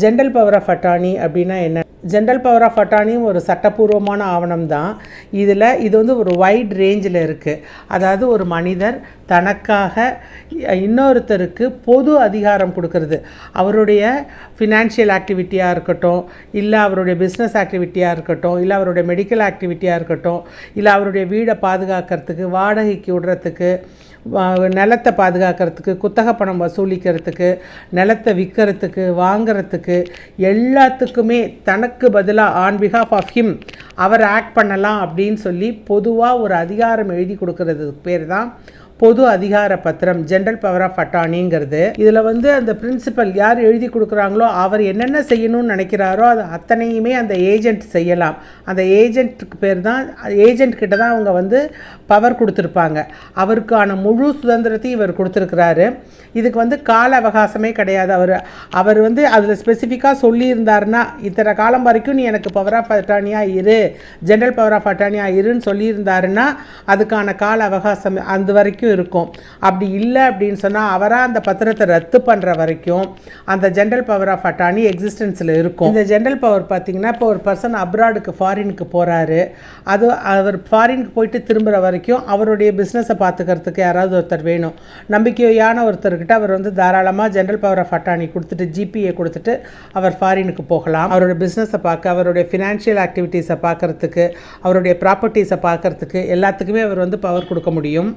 General power of attorney அப்படின்னா என்ன? General power of அட்டானியும் ஒரு சட்டப்பூர்வமான ஆவணம் தான். இதில் இது வந்து ஒரு வைட் ரேஞ்சில் இருக்குது அதாவது ஒரு மனிதர் தனக்காக இன்னொருத்தருக்கு பொது அதிகாரம் கொடுக்கறது. அவருடைய ஃபினான்ஷியல் ஆக்டிவிட்டியாக இருக்கட்டும் இல்லை அவருடைய பிஸ்னஸ் ஆக்டிவிட்டியாக இருக்கட்டும் இல்லை அவருடைய மெடிக்கல் ஆக்டிவிட்டியாக இருக்கட்டும் இல்லை அவருடைய வீடை பாதுகாக்கிறதுக்கு வாடகைக்கு விடுறதுக்கு நிலத்தை பாதுகாக்கிறதுக்கு குத்தகை பணம் வசூலிக்கிறதுக்கு நிலத்தை விற்கிறதுக்கு வாங்கிறதுக்கு எல்லாத்துக்குமே தனக்கு பதிலாக ஆன் பிஹாஃப் ஆஃப் ஹிம் அவர் ஆக்ட் பண்ணலாம் அப்படின்னு சொல்லி பொதுவாக ஒரு அதிகாரம் எழுதி கொடுக்கறதுக்கு பேர் தான் பொது அதிகார பத்திரம் ஜென்ரல் பவர் ஆஃப் அட்டானிங்கிறது இதில் வந்து அந்த பிரின்சிபல் யார் எழுதி கொடுக்குறாங்களோ அவர் என்னென்ன செய்யணும்னு நினைக்கிறாரோ அது அத்தனையுமே அந்த ஏஜென்ட் செய்யலாம். அந்த ஏஜென்ட்டுக்கு பேர் தான் ஏஜென்ட் கிட்ட தான் அவங்க வந்து பவர் கொடுத்துருப்பாங்க. அவருக்கான முழு சுதந்திரத்தையும் இவர் கொடுத்துருக்கிறாரு. இதுக்கு வந்து கால அவகாசமே கிடையாது. அவர் அவர் வந்து அதில் ஸ்பெசிஃபிக்காக சொல்லியிருந்தாருன்னா இத்தனை காலம் வரைக்கும் நீ எனக்கு பவர் ஆஃப் அட்டானியாக இரு ஜென்ரல் பவர் ஆஃப் அட்டானியாக இருன்னு சொல்லியிருந்தாருன்னா அதுக்கான கால அவகாசம் அந்த வரைக்கும் இருக்கும். அப்படி இல்லை அப்படின்னு சொன்னால் அவராக அந்த பத்திரத்தை ரத்து பண்ணுற வரைக்கும் அந்த ஜென்ரல் பவர் ஆஃப் அட்டானி எக்ஸிஸ்டன்ஸில் இருக்கும். இந்த ஜென்ரல் பவர் பார்த்தீங்கன்னா இப்போ ஒரு பர்சன் அப்ராடுக்கு ஃபாரினுக்கு போகிறாரு அது அவர் ஃபாரினுக்கு போயிட்டு திரும்புகிற வரைக்கும் அவருடைய பிஸ்னஸை பார்த்துக்கிறதுக்கு யாராவது ஒருத்தர் வேணும். நம்பிக்கையான ஒருத்தர்கிட்ட அவர் வந்து தாராளமாக ஜென்ரல் பவர் ஆஃப் அட்டானி கொடுத்துட்டு ஜிபிஏ கொடுத்துட்டு அவர் ஃபாரினுக்கு போகலாம். அவரோட பிஸ்னஸை பார்க்க அவருடைய ஃபினான்ஷியல் ஆக்டிவிட்டீஸை பார்க்குறதுக்கு அவருடைய ப்ராப்பர்ட்டிஸை பார்க்குறதுக்கு எல்லாத்துக்குமே அவர் வந்து பவர் கொடுக்க முடியும்.